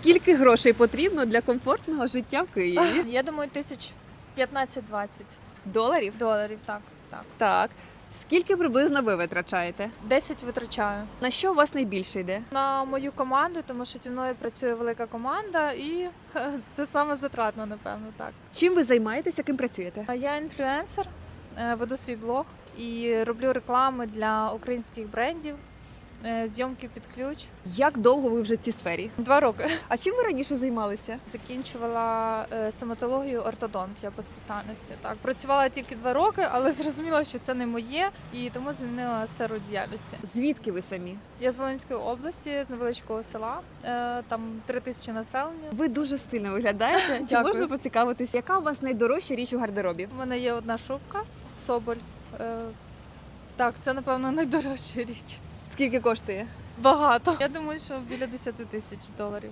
Скільки грошей потрібно для комфортного життя в Києві? Я думаю, тисяч 15-20 Доларів? доларів. Так, так. Так. Скільки приблизно ви витрачаєте? 10 витрачаю На що у вас найбільше йде? на мою команду, тому що зі мною працює велика команда, і це саме затратно, напевно, так. Чим ви займаєтеся, ким працюєте? А Я інфлюенсер, е, веду свій блог і роблю реклами для українських брендів, зйомки під ключ. Як довго ви вже в цій сфері? Два роки. А чим ви раніше займалися? Закінчувала е, стоматологію ортодонт. Я по спеціальності. Так працювала тільки два роки, але зрозуміла, що це не моє, і тому змінила сферу діяльності. Звідки ви самі? Я з Волинської області, з невеличкого села. е, Там три тисячі населення. Ви дуже стильно виглядаєте. Чи Дякую. можна поцікавитись, яка у вас найдорожча річ у гардеробі? У мене є одна шубка, соболь. Е, Так, це напевно найдорожча річ. Скільки коштує? Багато. Я думаю, що біля 10 тисяч доларів.